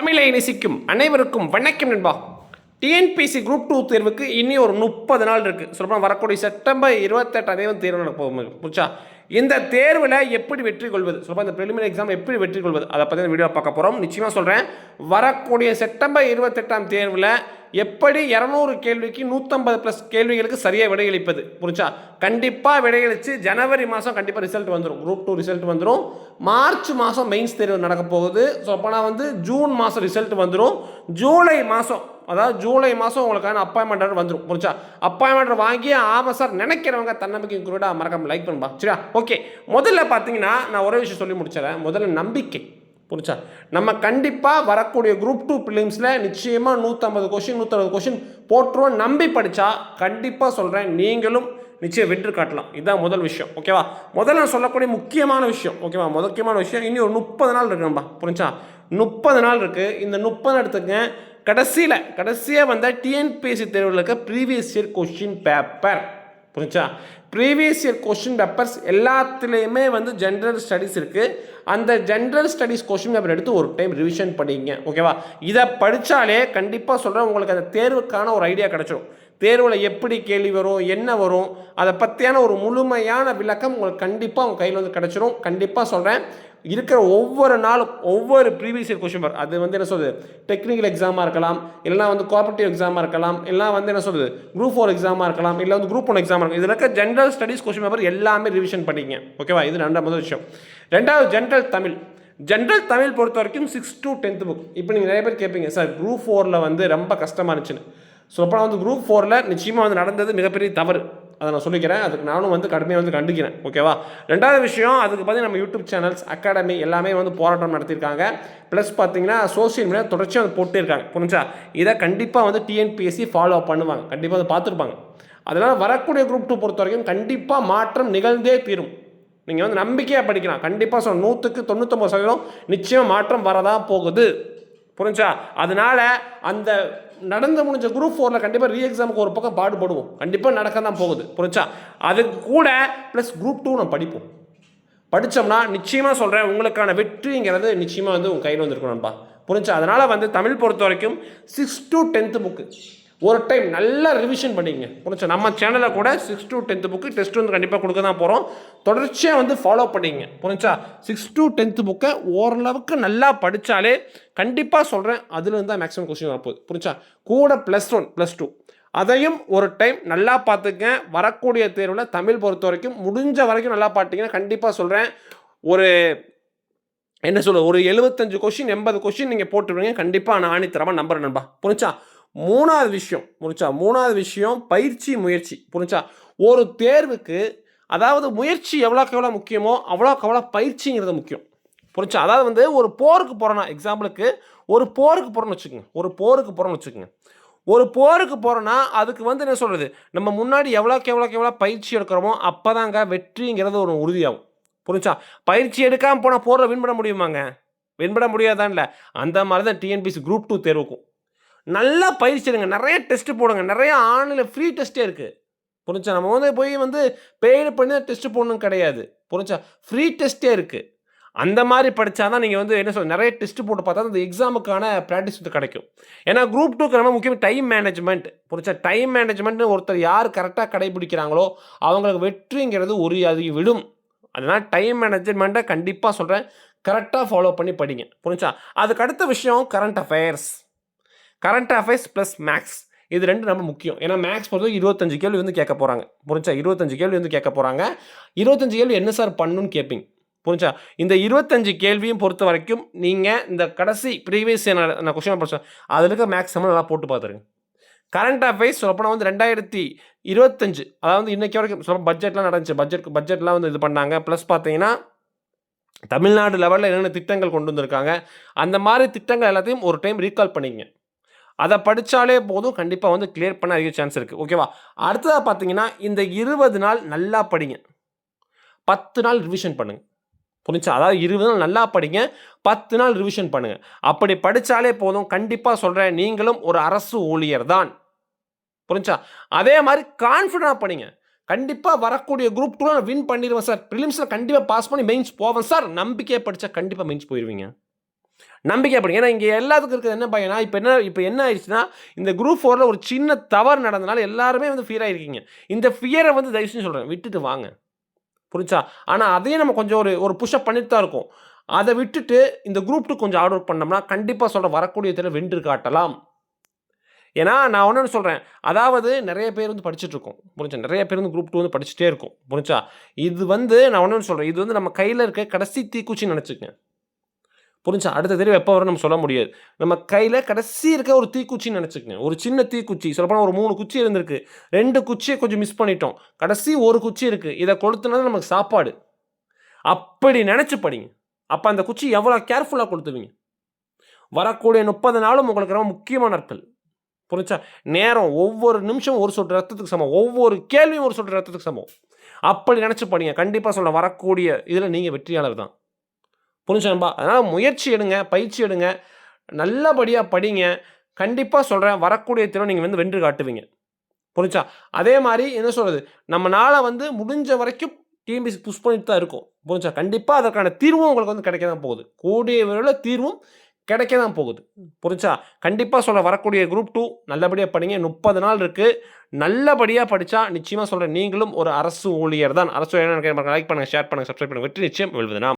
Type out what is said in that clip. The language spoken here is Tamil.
தமிழை நேசிக்கும் அனைவருக்கும் வணக்கம் நண்பா. டிஎன்பிசி குரூப் டூ தேர்வுக்கு இனி ஒரு முப்பது நாள் இருக்குது சொல்லப்போனால் வரக்கூடிய செப்டம்பர் இருபத்தெட்டாம் தேதி தேர்வு நடப்போம் புரிச்சா இந்த தேர்வில் எப்படி வெற்றி கொள்வது? சொல்லப்போ இந்த ப்ரிலிமினரி எக்ஸாம் எப்படி வெற்றி கொள்வது? அதை பற்றி இந்த வீடியோ பார்க்க போகிறோம் நிச்சயமாக சொல்கிறேன் வரக்கூடிய செப்டம்பர் இருபத்தெட்டாம் தேர்வில் எப்படி இரநூறு கேள்விக்கு நூற்றம்பது ப்ளஸ் கேள்விகளுக்கு சரியாக விடையளிப்பது? புரிச்சா கண்டிப்பாக விடையளித்து ஜனவரி மாதம் கண்டிப்பாக ரிசல்ட் வந்துடும் குரூப் டூ ரிசல்ட் வந்துடும் மார்ச் மாதம் மெயின்ஸ் தேர்வு நடக்க போகுது. ஸோ அப்போனா வந்து ஜூன் மாதம் ரிசல்ட் வந்துடும் ஜூலை மாதம் அதாவது ஜூலை மாதம் உங்களுக்கான அப்பாயின்மெண்ட் வந்துடும் புரிச்சா அப்பாயின்மெண்ட் வாங்கி ஆமாம் சார் நினைக்கிறவங்க தன்னம்பிக்கை கூட மறக்காம லைக் பண்ணுப்பா சரியா? ஓகே முதல்ல பார்த்தீங்கன்னா நான் ஒரே விஷயம் சொல்லி முடிச்சிடறேன். முதல்ல நம்பிக்கை. புரிச்சா நம்ம கண்டிப்பாக வரக்கூடிய குரூப் டூ பிலிம்ஸில் நிச்சயமாக நூற்றம்பது கொஷின் நூற்றம்பது கொஷின் போட்டுருவோம் நம்பி படித்தா கண்டிப்பாக சொல்கிறேன் நீங்களும் நிச்சயம் வெற்றி காட்டலாம். இதுதான் முதல் விஷயம். ஓகேவா முதல்ல நான் சொல்லக்கூடிய முக்கியமான விஷயம். ஓகேவா முக்கியமான விஷயம். இனி ஒரு முப்பது நாள் இருக்கு நம்பா புரிஞ்சா? முப்பது நாள் இருக்குது இந்த முப்பது எடுத்துங்க கடைசியில் கடைசியாக வந்த டிஎன்பிஎஸ்சி தேர்வில் இருக்க ப்ரீவியஸ் இயர் கொஷின் பேப்பர் புரிஞ்சா? ப்ரீவியஸ் இயர் கொஷின் பேப்பர்ஸ் எல்லாத்துலேயுமே வந்து ஜென்ரல் ஸ்டடீஸ் இருக்குது அந்த ஜென்ரல் ஸ்டடீஸ் கொஷின் பேப்பர் எடுத்து ஒரு டைம் ரிவிஷன் பண்ணிங்க ஓகேவா இதை படித்தாலே கண்டிப்பாக சொல்கிறேன் உங்களுக்கு அந்த தேர்வுக்கான ஒரு ஐடியா கிடச்சிடும் தேர்வில் எப்படி கேள்வி வரும் என்ன வரும் அதை பற்றியான ஒரு முழுமையான விளக்கம் உங்களுக்கு கண்டிப்பாக உங்கள் கையில் வந்து கிடச்சிரும். கண்டிப்பாக சொல்கிறேன் இருக்கிற ஒவ்வொரு நாளும் ஒவ்வொரு ப்ரீவியஸ் இயர் கொஷின் பேர். அது வந்து என்ன சொல்லுது டெக்னிக்கல் எக்ஸாமாக இருக்கலாம் இல்லைனா வந்து கோஆப்ரேட்டிவ் எக்ஸாமாக இருக்கலாம் இல்லை வந்து என்ன சொல்லுது குரூப் ஃபோர் எக்ஸாமாக இருக்கலாம் இல்லை வந்து குரூப் ஒன் எக்ஸாமாக இருக்கலாம். இதில் இருக்க ஜென்ரல் ஸ்டடீஸ் கொஷின் பேப்பர் எல்லாமே ரிவிஷன் பண்ணிங்க ஓகேவா இது ரெண்டாவது முதல் விஷயம். ரெண்டாவது ஜென்ரல் தமிழ். ஜென்ரல் தமிழ் பொறுத்த வரைக்கும் சிக்ஸ் டு டென்த் புக் இப்போ நீங்கள் நிறைய பேர் கேட்பீங்க சார் குரூப் ஃபோரில் வந்து ரொம்ப கஷ்டமாக இருந்துச்சுன்னு. ஸோ அப்போ வந்து குரூப் ஃபோரில் நிச்சயமாக வந்து நடந்தது மிகப்பெரிய தவறு. அதை நான் சொல்லிக்கிறேன். அதுக்கு நானும் வந்து கடுமையாக வந்து கண்டிக்கிறேன். ஓகேவா ரெண்டாவது விஷயம் அதுக்கு பார்த்து நம்ம யூடியூப் சேனல்ஸ் அகாடமி எல்லாமே வந்து போராட்டம் நடத்தியிருக்காங்க. ப்ளஸ் பார்த்தீங்கன்னா சோஷியல் மீடியா தொடர்ச்சியாக வந்து போட்டே இருக்காங்க. புரிஞ்சா இதை கண்டிப்பாக வந்து டிஎன்பிஎஸ்சி ஃபாலோ பண்ணுவாங்க. கண்டிப்பாக வந்து பார்த்துருப்பாங்க. அதனால் வரக்கூடிய குரூப் டூ பொறுத்த வரைக்கும் கண்டிப்பாக மாற்றம் நிகழ்ந்தே தீரும். நீங்கள் வந்து நம்பிக்கையாக படிக்கலாம். கண்டிப்பாக சொல்ல நூற்றுக்கு தொண்ணூற்றொம்பது சதவீதம் நிச்சயம் மாற்றம் வரதான் போகுது. புரிஞ்சா அதனால் அந்த நடந்து முடிஞ்ச குரூப் ஃபோரில் கண்டிப்பாக ரீ எக்ஸாமுக்கு ஒரு பக்கம் பாடுபடுவோம் கண்டிப்பாக நடக்க தான் போகுது. புரிஞ்சா? அதுக்கு கூட ப்ளஸ் குரூப் டூ நம்ம படிப்போம். படித்தோம்னா நிச்சயமாக சொல்கிறேன் உங்களுக்கான வெற்றிங்கிறது நிச்சயமாக வந்து உங்கள் கையில் வந்துருக்கணும்ப்பா புரிஞ்சா? அதனால் வந்து தமிழ் பொறுத்த வரைக்கும் சிக்ஸ் டு டென்த்து புக்கு ஒரு டைம் நல்லா ரிவிஷன் பண்ணிங்க புரிஞ்சா நம்ம சேனலில் கூட six to tenth book test வந்து கண்டிப்பாக கொடுக்க தான் போகிறோம் தொடர்ச்சியாக வந்து ஃபாலோ பண்ணிங்க புரிஞ்சா சிக்ஸ் டு டென்த்து புக்கை ஓரளவுக்கு நல்லா படித்தாலே கண்டிப்பாக சொல்கிறேன் அதுலேருந்து தான் மேக்ஸிமம் கொஸ்டின் வரப்போகுது. புரிஞ்சா கூட ப்ளஸ் ஒன் ப்ளஸ் டூ அதையும் ஒரு டைம் நல்லா பார்த்துக்க வரக்கூடிய தேர்வில் தமிழ் பொறுத்த வரைக்கும் முடிஞ்ச வரைக்கும் நல்லா பார்த்தீங்கன்னா கண்டிப்பாக சொல்கிறேன் ஒரு என்ன சொல்ல ஒரு எழுபத்தஞ்சு கொஷின் எண்பது கொஷின் நீங்கள் போட்டுருவீங்க கண்டிப்பாக நான் ஆணித்தரமாக நம்புறேன் நண்பா. புரிஞ்சா மூணாவது விஷயம் புரிஞ்சா? மூணாவது விஷயம் பயிற்சி முயற்சி புரிஞ்சா? ஒரு தேர்வுக்கு அதாவது முயற்சி எவ்வளோக்கு எவ்வளோ முக்கியமோ அவ்வளோக்கு அவ்வளோ பயிற்சிங்கிறது முக்கியம் புரிஞ்சா? அதாவது வந்து ஒரு போருக்கு போகிறோன்னா எக்ஸாம்பிளுக்கு ஒரு போருக்கு போகிறோன்னு வச்சுக்கோங்க ஒரு போருக்கு போகிறோன்னு வச்சுக்கோங்க. ஒரு போருக்கு போகிறோன்னா அதுக்கு வந்து என்ன சொல்கிறது நம்ம முன்னாடி எவ்வளோக்கு எவ்வளோக்கு எவ்வளோ பயிற்சி எடுக்கிறோமோ அப்போ தாங்க வெற்றிங்கிறது ஒரு உறுதியாகும் புரிஞ்சா? பயிற்சி எடுக்காமல் போனால் போரில் வின் பண்ண முடியுமாங்க? வின் பண்ண முடியாதான்ல? அந்த மாதிரி தான் டிஎன்பிசி குரூப் டூ தேர்வுக்கும். நல்லா பயிற்சி எடுங்க நிறைய டெஸ்ட்டு போடுங்க. நிறைய ஆன்லைனில் ஃப்ரீ டெஸ்ட்டே இருக்குது புரிஞ்சா? நம்ம வந்து போய் வந்து பெய்டு பண்ணி தான் டெஸ்ட்டு போடணும் கிடையாது. புரிஞ்சா? ஃப்ரீ டெஸ்ட்டே இருக்குது அந்த மாதிரி படித்தா தான் நீங்கள் வந்து என்ன சொல்ல நிறைய டெஸ்ட்டு போட்டு பார்த்தா அந்த எக்ஸாமுக்கான ப்ராக்டிஸ் வந்து கிடைக்கும். ஏன்னா குரூப் டூக்கு ரொம்ப முக்கியம் டைம் மேனேஜ்மெண்ட் புரிச்சா டைம் மேனேஜ்மெண்ட்னு ஒருத்தர் யார் கரெக்டாக கடைபிடிக்கிறாங்களோ அவங்களுக்கு வெற்றிங்கிறது ஒரு அது விடும் அதனால் டைம் மேனேஜ்மெண்ட்டை கண்டிப்பாக சொல்கிறேன் கரெக்டாக ஃபாலோ பண்ணி படிங்க. புரிஞ்சா? அதுக்கு அடுத்த விஷயம் current affairs current affairs plus maths இது ரெண்டு ரொம்ப முக்கியம். ஏன்னா மேக்ஸ் பொறுத்தவரைக்கும் இருபத்தஞ்சு கேள்வி வந்து கேட்க போகிறாங்க புரிஞ்சா? இருபத்தஞ்சு கேள்வி வந்து கேட்க போகிறாங்க இருபத்தஞ்சு கேள்வி என்ன சார் பண்ணுன்னு கேட்பீங்க. புரிஞ்சா? இந்த இருபத்தஞ்சு கேள்வியும் பொறுத்த வரைக்கும் நீங்கள் இந்த கடைசி ப்ரீவியஸ் நான் கொஸ்டின் படித்தேன் அதில் இருக்க மேக்ஸிமம் நல்லா போட்டு பார்த்துருங்க கரண்ட் அஃபேர்ஸ் சொல்லப்போனால் வந்து ரெண்டாயிரத்தி இருபத்தஞ்சு. அதாவது இன்றைக்கி வரைக்கும் சொல்ல பட்ஜெட்லாம் நடந்துச்சு. பட்ஜெட் பட்ஜெட்லாம் வந்து இது பண்ணாங்க. ப்ளஸ் பார்த்தீங்கன்னா தமிழ்நாடு லெவலில் என்னென்ன திட்டங்கள் கொண்டு வந்திருக்காங்க. அந்த மாதிரி திட்டங்கள் எல்லாத்தையும் ஒரு டைம் ரீகால் பண்ணிங்க அதை படித்தாலே போதும். கண்டிப்பாக வந்து கிளியர் பண்ண அதிக சான்ஸ் இருக்குது ஓகேவா அடுத்ததாக பார்த்தீங்கன்னா இந்த இருபது நாள் நல்லா படிங்க. பத்து நாள் ரிவிஷன் பண்ணுங்கள் புரிஞ்சா அதாவது இருபது நாள் நல்லா படிங்க பத்து நாள் ரிவிஷன் பண்ணுங்கள் அப்படி படித்தாலே போதும். கண்டிப்பாக சொல்கிறேன் நீங்களும் ஒரு அரசு ஊழியர் தான். புரிஞ்சா அதே மாதிரி கான்ஃபிடண்டாக படிங்க. கண்டிப்பாக வரக்கூடிய குரூப் டூ நான் வின் பண்ணிடுவேன் சார் ப்ரிலிம்ஸில் கண்டிப்பாக பாஸ் பண்ணி மெயின்ஸ் போவேன் சார் நம்பிக்கையை படித்தா கண்டிப்பாக மெயின்ஸ் போயிடுவீங்க நம்பிக்கை அப்படி. ஏன்னா இங்கே எல்லாத்துக்கும் இருக்கிறது என்ன பையனா இப்போ என்ன இப்போ என்ன ஆயிடுச்சுன்னா இந்த குரூப் ஃபோரில் ஒரு சின்ன தவறு நடந்தனால எல்லாருமே வந்து ஃபியர் ஆகிருக்கீங்க இந்த ஃபியரை வந்து தயவு சொல்கிறேன் விட்டுட்டு வாங்க. புரிஞ்சா? ஆனால் அதையும் நம்ம கொஞ்சம் ஒரு ஒரு புஷ்அப் பண்ணிட்டு தான் இருக்கோம். அதை விட்டுட்டு இந்த குரூப் டூ கொஞ்சம் ஆர்டர் பண்ணோம்னா கண்டிப்பாக சொல்கிற வரக்கூடிய தேர்வு வென்று காட்டலாம். ஏன்னா நான் ஒன்று சொல்கிறேன் அதாவது நிறைய பேர் வந்து படிச்சுட்டு இருக்கோம். புரிஞ்சா? நிறைய பேர் வந்து குரூப் டூ வந்து படிச்சுட்டே இருக்கும். புரிஞ்சா? இது வந்து நான் ஒன்று சொல்கிறேன் இது வந்து நம்ம கையில் இருக்க கடைசி தீக்குச்சின்னு நினச்சிக்கேன் புரிஞ்சா? அடுத்த தெரிவு எப்போ வரும் நம்ம சொல்ல முடியாது. நம்ம கையில் கடைசி இருக்க ஒரு தீக்குச்சின்னு நினச்சிக்கங்க. ஒரு சின்ன தீக்குச்சி. சொல்லப்போனால் ஒரு மூணு குச்சி இருந்திருக்கு. ரெண்டு குச்சியை கொஞ்சம் மிஸ் பண்ணிட்டோம். கடைசி ஒரு குச்சி இருக்குது இதை கொளுத்துனது நமக்கு சாப்பாடு. அப்படி நினச்சி படிங்க. அப்போ அந்த குச்சி எவ்வளோ கேர்ஃபுல்லாக கொளுத்துவீங்க? வரக்கூடிய முப்பது நாளும் உங்களுக்கு ரொம்ப முக்கியமான நாட்கள். புரிஞ்சா? நேரம் ஒவ்வொரு நிமிஷம் ஒரு சொட்டு ரத்தத்துக்கு சமம். ஒவ்வொரு கேள்வியும் ஒரு சொட்டு ரத்தத்துக்கு சமம். அப்படி நினச்சி படிங்க. கண்டிப்பாக சொல்ல வரக்கூடிய இதில் நீங்கள் வெற்றியாளர் தான். புரிஞ்சாம்பா அதனால் முயற்சி எடுங்க பயிற்சி எடுங்க. நல்லபடியாக படிங்க. கண்டிப்பாக சொல்கிறேன் வரக்கூடிய தினம் நீங்கள் வந்து வென்று காட்டுவீங்க. புரிஞ்சா? அதே மாதிரி என்ன சொல்கிறது நம்மளால் வந்து முடிஞ்ச வரைக்கும் டிஎம்பிசி புஷ் பண்ணிட்டு தான் இருக்கும். புரிஞ்சா? கண்டிப்பாக அதற்கான தீர்வும் உங்களுக்கு வந்து கிடைக்க தான் போகுது. கூடிய விரைவில் தீர்வும் கிடைக்க தான் போகுது. புரிஞ்சா? கண்டிப்பாக சொல்ல வரக்கூடிய குரூப் டூ நல்லபடியாக படிங்க. முப்பது நாள் இருக்குது நல்லபடியாக படித்தா நிச்சயமாக சொல்கிறேன் நீங்களும் ஒரு அரசு ஊழியர் தான் அரசு ஊழியர் லைக் பண்ணுங்கள் ஷேர் பண்ணுங்கள் சப்ஸ்கிரைப் பண்ணுங்கள் வெற்றி நிச்சயம் எழுதுனா